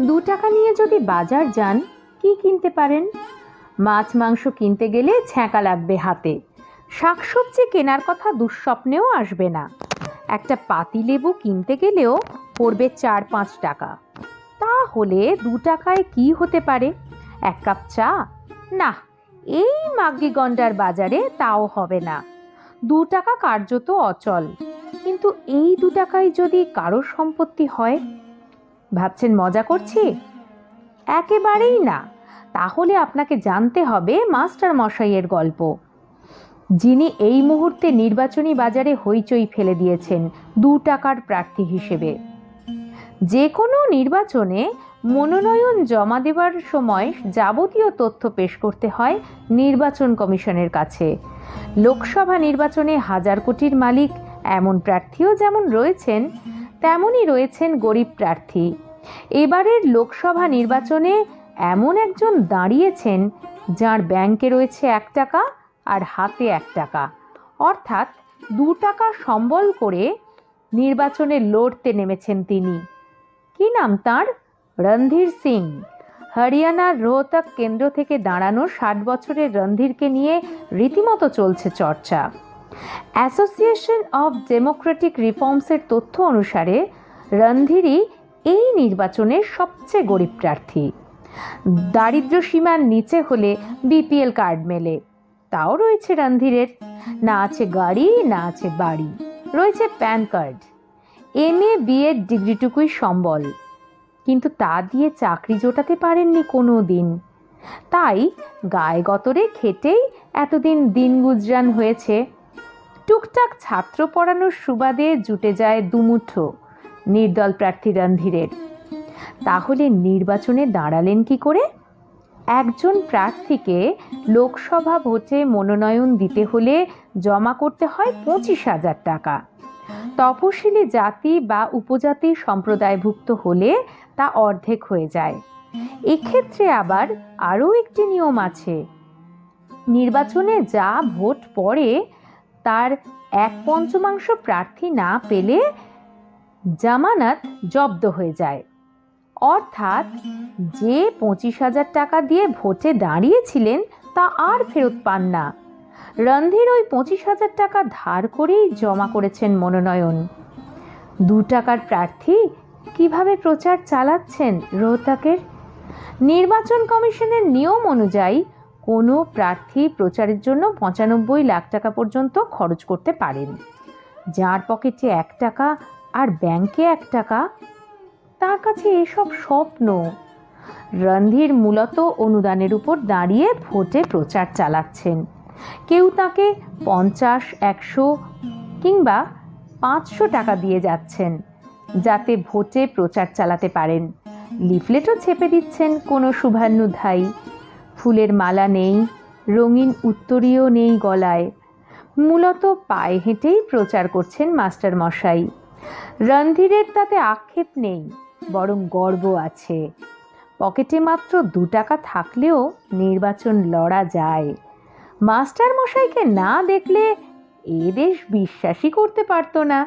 দু টাকা নিয়ে যদি বাজার যান, কি কিনতে পারেন? মাছ, মাংস কিনতে গেলে ছ্যাঁকা লাগবে হাতে। শাকসবজি কেনার কথা দুঃস্বপ্নেও আসবে না। একটা পাতিলেবু কিনতে গেলেও পড়বে চার পাঁচ টাকা। তাহলে দু টাকায় কি হতে পারে? এক কাপ চা? না, এই মাগি গন্ডার বাজারে তাও হবে না। দু টাকা কার্যত অচল। কিন্তু এই দু টাকায় যদি কারোর সম্পত্তি হয় ভাবছেন মজা করছি? একেবারেই না। তাহলে আপনাকে জানতে হবে মাস্টার মশাইয়ের গল্প। যিনি এই মুহূর্তে নির্বাচনী বাজারে হইচই ফেলে দিয়েছেন দু টাকার প্রার্থী হিসেবে। যে কোনো নির্বাচনে মনোনয়ন জমা দেওয়ার সময় যাবতীয় তথ্য পেশ করতে হয় নির্বাচন কমিশনের কাছে। লোকসভা নির্বাচনে হাজার কোটির মালিক এমন প্রার্থীও যেমন রয়েছেন তেমনই রয়েছেন গরিব প্রার্থী। এবারের লোকসভা নির্বাচনে এমন একজন দাঁড়িয়েছেন যার ব্যাংকে রয়েছে এক টাকা আর হাতে এক টাকা। অর্থাৎ দু টাকা সম্বল করে নির্বাচনে লড়তে নেমেছেন তিনি। কি নাম তার? রণধীর সিং। হরিয়ানার রোহতক কেন্দ্র থেকে দাঁড়ানো ষাট বছরের রণধীরকে নিয়ে রীতিমতো চলছে চর্চা। অ্যাসোসিয়েশন অফ ডেমোক্রেটিক রিফর্মসের তথ্য অনুসারে, রণধীরই এই নির্বাচনের সবচেয়ে গরিব প্রার্থী। দারিদ্র সীমার নিচে হলে বিপিএল কার্ড মেলে। তাও রয়েছে রণধীরের। না আছে গাড়ি, না আছে বাড়ি। রয়েছে PAN card. M A B Ed ডিগ্রিটুকুই সম্বল। কিন্তু তা দিয়ে চাকরি জোটাতে পারেননি কোনো দিন তাই গায়ে গতরে খেটেই এতদিন দিন গুজরান হয়েছে। টুকটাক ছাত্র পড়ানোর সুবাদে জুটে যায় দুমুঠো। নির্দল প্রার্থী রণধীরের। তাহলে নির্বাচনে দাঁড়ালেন কি করে? একজন প্রার্থীকে লোকসভা ভোটে মনোনয়ন দিতে হলে জমা করতে হয় পঁচিশ হাজার টাকা। তপশিলি জাতি বা উপজাতি সম্প্রদায়ভুক্ত হলে তা অর্ধেক হয়ে যায়। এক্ষেত্রে আবার আরও একটি নিয়ম আছে। নির্বাচনে যা ভোট পড়ে তার এক পঞ্চমাংশ প্রার্থী না পেলে জামানত জব্দ হয়ে যায়। অর্থাৎ যে পঁচিশ হাজার টাকা দিয়ে ভোটে দাঁড়িয়েছিলেন তা আর ফেরত পান না। রণধীর ওই পঁচিশ হাজার টাকা ধার করেই জমা করেছেন মনোনয়ন। দু টাকার প্রার্থী কীভাবে প্রচার চালাচ্ছেন রোহতাকের? নির্বাচন কমিশনের নিয়ম অনুযায়ী কোনো প্রার্থী প্রচারের জন্য পঁচানব্বই লাখ টাকা পর্যন্ত খরচ করতে পারেন। যার পকেটে এক টাকা আর ব্যাংকে এক টাকা, তার কাছে এসব স্বপ্ন। রণধীর মূলত অনুদানের উপর দাঁড়িয়ে ভোটে প্রচার চালাচ্ছেন। কেউ তাকে পঞ্চাশ, একশো কিংবা পাঁচশো টাকা দিয়ে যাচ্ছেন, যাতে ভোটে প্রচার চালাতে পারেন। লিফলেটও ছেপে দিচ্ছেন কোনো শুভান্যুধাই ফুলের মালা নেই, রঙিন উত্তরীয় নেই গলায়। মূলত পায়ে হেঁটেই প্রচার করছেন মাস্টার মশাই। রণধীরের তাতে আক্ষেপ নেই, বরং গর্ব আছে। পকেটে মাত্র দু টাকা থাকলেও নির্বাচন লড়া যায়। মাস্টার মশাইকে না দেখলে এ দেশ বিশ্বাসই করতে পারতো না।